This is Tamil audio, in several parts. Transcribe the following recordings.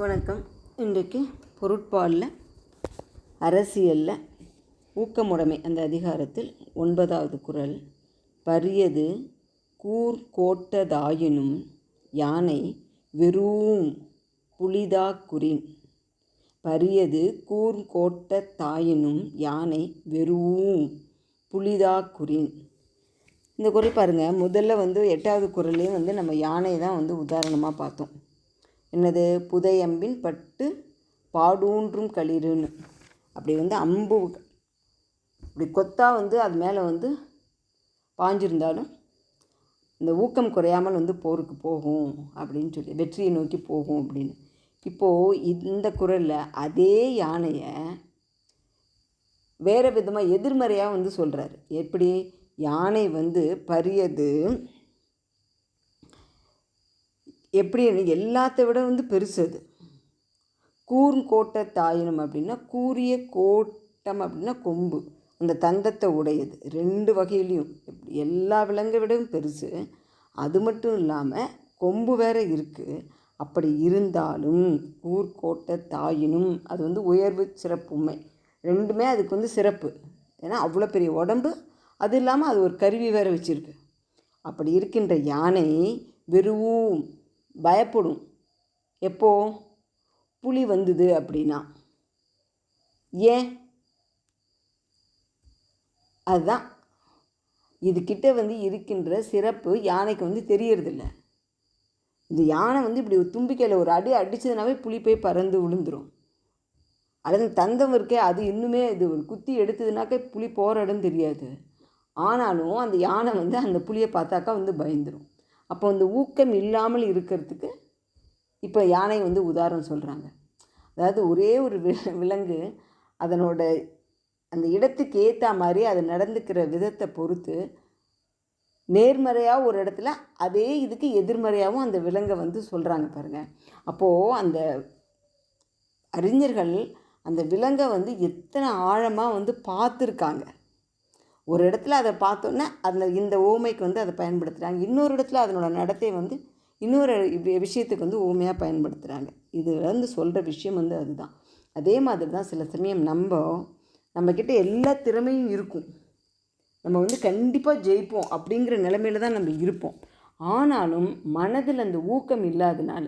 வணக்கம். இன்றைக்கு பொருட்பாலில் அரசியலில் ஊக்கமுடைமை அந்த அதிகாரத்தில் ஒன்பதாவது குரல். பரியது கூர் கோட்டதாயினும் யானை வெறும் புலிதா குறின் பரியது கூர் கோட்ட தாயினும் யானை வெறும் புலிதா குறின் இந்த குரல் பாருங்கள் முதல்ல வந்து எட்டாவது குரல்லையும் வந்து நம்ம யானை தான் வந்து உதாரணமாக பார்த்தோம். என்னது? புதையம்பின் பட்டு பாடூன்றும் களிருன்னு. அப்படி வந்து அம்பு இப்படி கொத்தா வந்து அது மேலே வந்து பாஞ்சிருந்தாலும் இந்த ஊக்கம் குறையாமல் வந்து போருக்கு போகும் அப்படின்னு சொல்லி வெற்றியை நோக்கி போகும் அப்படின்னு. இப்போது இந்த குரலில் அதே யானையை வேறு விதமாக எதிர்மறையாக வந்து சொல்கிறாரு எப்படி? யானை வந்து பரியது எப்படி எல்லாத்த விட வந்து பெருசு அது. கூர்கோட்டை தாயினம் அப்படின்னா கூரிய கோட்டம் அப்படின்னா கொம்பு. அந்த தந்தத்தை உடையது. ரெண்டு வகையிலையும். எப்படி எல்லா விலங்கை விடவும் பெருசு. அது மட்டும் இல்லாமல் கொம்பு வேற இருக்குது அப்படி இருந்தாலும் கூர்கோட்டை தாயினும் அது வந்து உயர்வு சிறப்புமை ரெண்டுமே அதுக்கு வந்து சிறப்பு. ஏன்னா அவ்வளோ பெரிய உடம்பு. அது இல்லாமல் அது ஒரு கருவி வேறு வச்சுருக்கு. அப்படி இருக்கின்ற யானை வெறும் பயப்படும். எப்போ? புலி வந்தது அப்படின்னா. ஏன்? அதுதான். இதுக்கிட்ட வந்து இருக்கின்ற சிறப்பு யானைக்கு வந்து தெரியறதில்ல. இந்த யானை வந்து இப்படி ஒரு தும்பிக்கையில் ஒரு அடி அடித்ததுனாவே புலி போய் பறந்து விழுந்துடும் அது தந்தம் இருக்கே அது இன்னுமே இது குத்தி எடுத்ததுனாக்கா புலி போகிற இடம் தெரியாது. ஆனாலும் அந்த யானை வந்து அந்த புளியை பார்த்தாக்கா வந்து பயந்துடும் அப்போ அந்த ஊக்கம் இல்லாமல் இருக்கிறதுக்கு இப்போ யானை வந்து உதாரணம் சொல்கிறாங்க அதாவது ஒரே ஒரு விலங்கு அதனோட அந்த இடத்துக்கு ஏற்ற மாதிரி அது நடந்துக்கிற விதத்தை பொறுத்து நேர்மறையாக ஒரு இடத்துல அதே இதுக்கு எதிர்மறையாகவும் அந்த விலங்கை வந்து சொல்கிறாங்க பாருங்கள் அப்போது அந்த அறிஞர்கள் அந்த விலங்கை வந்து எத்தனை ஆழமாக வந்து பார்த்துருக்காங்க. ஒரு இடத்துல அதை பார்த்தோன்னே அந்த இந்த ஓமைக்கு வந்து அதை பயன்படுத்துகிறாங்க இன்னொரு இடத்துல அதனோட நடத்தை வந்து இன்னொரு விஷயத்துக்கு வந்து ஓமையாக பயன்படுத்துகிறாங்க இது வந்து சொல்கிற விஷயம் வந்து அதுதான். அதே மாதிரி தான் சில சமயம் நம்ம நம்மக்கிட்ட எல்லா திறமையும் இருக்கும். நம்ம வந்து கண்டிப்பாக ஜெயிப்போம் அப்படிங்கிற நிலைமையில தான் நம்ம இருப்போம். ஆனாலும் மனதில் அந்த ஊக்கம் இல்லாதனால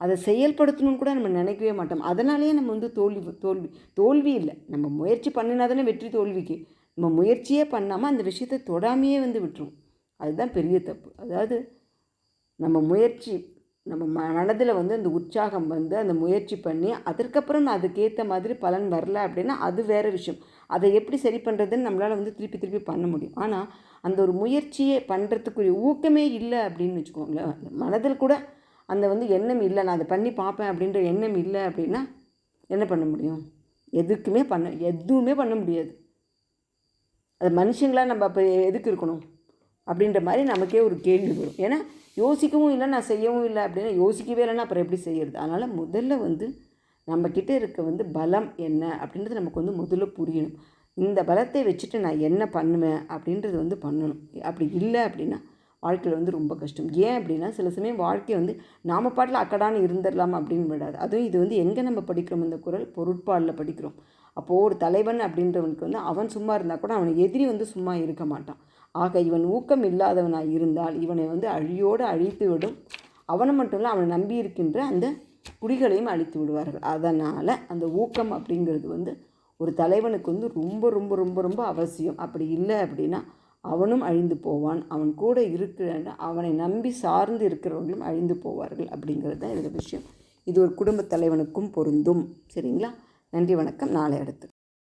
அதை செயல்படுத்தணும்னு கூட நம்ம நினைக்கவே மாட்டோம். அதனாலேயே நம்ம வந்து தோல்வி தோல்வி தோல்வி இல்லை. நம்ம முயற்சி பண்ணினா தானே வெற்றி தோல்விக்கு. நம்ம முயற்சியே பண்ணாமல் அந்த விஷயத்தை தொடாமையே வந்து விட்டுரும். அதுதான் பெரிய தப்பு. அதாவது நம்ம முயற்சி நம்ம ம மனதில் வந்து அந்த உற்சாகம் வந்து அந்த முயற்சி பண்ணி அதற்கப்புறம் நான் அதுக்கேற்ற மாதிரி பலன் வரல அப்படின்னா அது வேறு விஷயம். அதை எப்படி சரி பண்ணுறதுன்னு நம்மளால் வந்து திருப்பி திருப்பி பண்ண முடியும். ஆனால் அந்த ஒரு முயற்சியை பண்ணுறதுக்குரிய ஊக்கமே இல்லை அப்படின்னு வச்சுக்கோங்களேன். மனதில் கூட அந்த வந்து எண்ணம் இல்லை நான் அதை பண்ணி பார்ப்பேன் அப்படின்ற எண்ணம் இல்லை அப்படின்னா என்ன பண்ண முடியும்? எதுக்குமே பண்ண எதுவுமே பண்ண முடியாது. அது மனுஷங்களாக நம்ம அப்போ எதுக்கு இருக்கணும்? அப்படின்ற மாதிரி நமக்கே ஒரு கேள்வி வரும். ஏன்னா யோசிக்கவும் இல்லை நான் செய்யவும் இல்லை அப்படின்னா யோசிக்கவே இல்லைன்னா அப்புறம் எப்படி செய்கிறது அதனால் முதல்ல வந்து நம்மக்கிட்ட இருக்க வந்து பலம் என்ன அப்படின்றது நமக்கு வந்து முதல்ல புரியணும். இந்த பலத்தை வச்சுட்டு நான் என்ன பண்ணுவேன் அப்படின்றது வந்து பண்ணணும். அப்படி இல்லை அப்படின்னா வாழ்க்கையில் வந்து ரொம்ப கஷ்டம். ஏன் அப்படின்னா சில சமயம் வாழ்க்கை வந்து நாம் பாட்டில் அக்கடான்னு இருந்துடலாம் அப்படின்னு விடாது. அதுவும் இது வந்து எங்கே நம்ம படிக்கிறோம் இந்த குரல்? பொருட்பாலில் படிக்கிறோம். அப்போது ஒரு தலைவன் அப்படின்றவனுக்கு வந்து அவன் சும்மா இருந்தால் கூட அவன் எதிரி வந்து சும்மா இருக்க மாட்டான். ஆக இவன் ஊக்கம் இல்லாதவனாக இருந்தால் இவனை வந்து அழியோடு அழித்து விடும். அவனை மட்டும் இல்லை அவனை நம்பி இருக்கின்ற அந்த குடிகளையும் அழித்து விடுவார்கள். அதனால் அந்த ஊக்கம் அப்படிங்கிறது வந்து ஒரு தலைவனுக்கு வந்து ரொம்ப ரொம்ப ரொம்ப ரொம்ப அவசியம். அப்படி இல்லை அப்படின்னா அவனும் அழிந்து போவான். அவன் கூட இருக்கிற அவனை நம்பி சார்ந்து இருக்கிறவர்களும் அழிந்து போவார்கள் அப்படிங்கிறது தான் இதில் விஷயம். இது ஒரு குடும்பத் தலைவனுக்கும் பொருந்தும். சரிங்களா? நன்றி வணக்கம். நாளை அடுத்து.